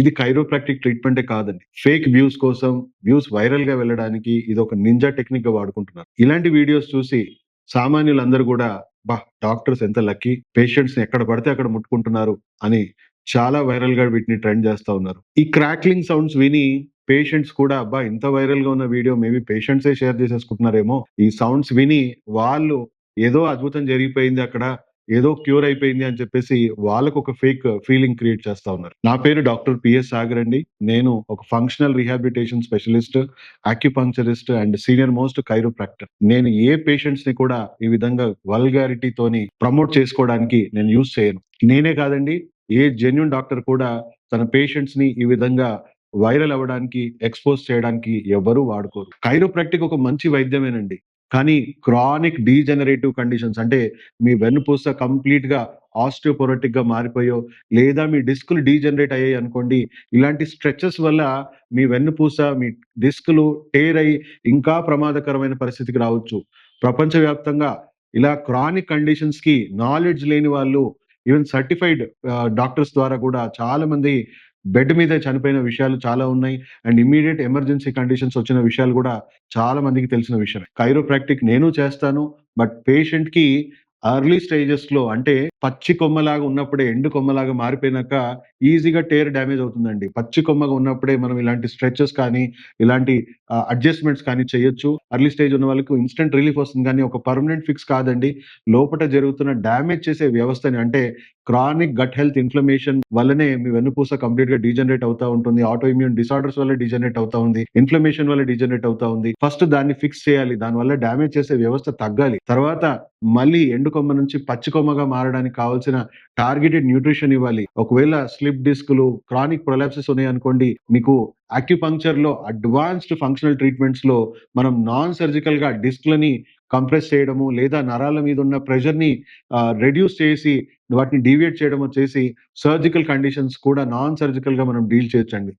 ఇది కైరోప్రాక్టిక్ ట్రీట్మెంటే కాదండి. ఫేక్ వ్యూస్ కోసం వ్యూస్ వైరల్గా వెళ్ళడానికి ఇది ఒక నింజా టెక్నిక్గా వాడుకుంటున్నారు. ఇలాంటి వీడియోస్ చూసి సామాన్యులందరూ కూడా బా డాక్టర్స్ ఎంత లక్కీ పేషెంట్స్ ఎక్కడ పడితే అక్కడ ముట్టుకుంటున్నారు అని చాలా వైరల్గా వీటిని ట్రెండ్ చేస్తా ఉన్నారు. ఈ క్రాక్లింగ్ సౌండ్స్ విని పేషెంట్స్ కూడా అబ్బా ఇంత వైరల్గా ఉన్న వీడియో మేబీ పేషెంట్సే షేర్ చేసేసుకుంటున్నారేమో ఈ సౌండ్స్ విని వాళ్ళు ఏదో అద్భుతం జరిగిపోయింది అక్కడ ఏదో క్యూర్ అయిపోయింది అని చెప్పేసి వాళ్ళకు ఒక ఫేక్ ఫీలింగ్ క్రియేట్ చేస్తా ఉన్నారు. నా పేరు డాక్టర్ పిఎస్ సాగర్ అండి. నేను ఒక functional rehabilitation specialist acupuncturist and senior most chiropractor నేను ఏ పేషెంట్స్ని కూడా ఈ విధంగా వల్గారిటీతోని ప్రమోట్ చేసుకోవడానికి నేను యూజ్ చేయను. నేనే కాదండి ఏ జెన్యున్ డాక్టర్ కూడా తన పేషెంట్స్ని ఈ విధంగా వైరల్ అవ్వడానికి ఎక్స్పోజ్ చేయడానికి ఎవరు వాడుకోరు. కైరోప్రాక్టిక్ ఒక మంచి వైద్యమేనండి. కానీ క్రానిక్ డీజనరేటివ్ కండిషన్స్ అంటే మీ వెన్నుపూస కంప్లీట్గా గా మారిపోయో లేదా మీ డిస్కులు డీజనరేట్ అయ్యాయి అనుకోండి ఇలాంటి స్ట్రెచెస్ వల్ల మీ వెన్నుపూస మీ డిస్కులు టేర్ అయి ఇంకా ప్రమాదకరమైన పరిస్థితికి రావచ్చు. ప్రపంచవ్యాప్తంగా ఇలా క్రానిక్ కండిషన్స్కి నాలెడ్జ్ లేని వాళ్ళు ఈవెన్ సర్టిఫైడ్ డాక్టర్స్ ద్వారా కూడా చాలామంది బెడ్ మీద చనిపోయిన విషయాలు చాలా ఉన్నాయి. అండ్ ఇమీడియట్ ఎమర్జెన్సీ కండిషన్స్ వచ్చిన విషయాలు కూడా చాలా మందికి తెలిసిన విషయం కైరోప్రాక్టిక్ నేను చేస్తాను బట్ పేషెంట్కి అర్లీ స్టేజెస్లో అంటే పచ్చి కొమ్మలాగా ఉన్నప్పుడే ఎండు కొమ్మలాగా మారిపోయినాక ఈజీగా టేర్ డ్యామేజ్ అవుతుందండి. పచ్చి కొమ్మగా ఉన్నప్పుడే మనం ఇలాంటి స్ట్రెచెస్ కానీ ఇలాంటి అడ్జస్ట్మెంట్స్ కానీ చేయొచ్చు. అర్లీ స్టేజ్ ఉన్న వాళ్ళకి ఇన్స్టెంట్ రిలీఫ్ వస్తుంది. కానీ ఒక పర్మనెంట్ ఫిక్స్ కాదండి. లోపల జరుగుతున్న డ్యామేజ్ చేసే వ్యవస్థని అంటే క్రానిక్ గట్ హెల్త్ ఇన్ఫ్లమేషన్ వల్లనే మీ వెన్నుపూస కంప్లీట్గా డీజనరేట్ అవుతా ఉంటుంది. ఆటో ఇమ్యూన్ డిసార్డర్స్ వల్ల డీజనరేట్ అవుతా ఉంది. ఇన్ఫ్లమేషన్ వల్ల డీజనరేట్ అవుతా ఉంది. ఫస్ట్ దాన్ని ఫిక్స్ చేయాలి. దాని వల్ల డ్యామేజ్ చేసే వ్యవస్థ తగ్గాలి. తర్వాత మళ్ళీ ఎండు కొమ్మ నుంచి పచ్చి కొమ్మగా మారడానికి కావాల్సిన టార్గెటెడ్ న్యూట్రిషన్ ఇవ్వాలి. ఒకవేళ స్లిప్ డిస్క్లు క్రానిక్ ప్రొలాప్సెస్ ఉన్నాయి అనుకోండి మీకు అక్యుపంక్చర్లో అడ్వాన్స్డ్ ఫంక్షనల్ ట్రీట్మెంట్స్లో మనం నాన్ సర్జికల్గా డిస్క్లని కంప్రెస్ చేయడము లేదా నరాల మీద ఉన్న ప్రెషర్ని రెడ్యూస్ చేసి వాటిని డీవియేట్ చేయడము చేసి సర్జికల్ కండిషన్స్ కూడా నాన్ సర్జికల్గా మనం డీల్ చేయొచ్చండి.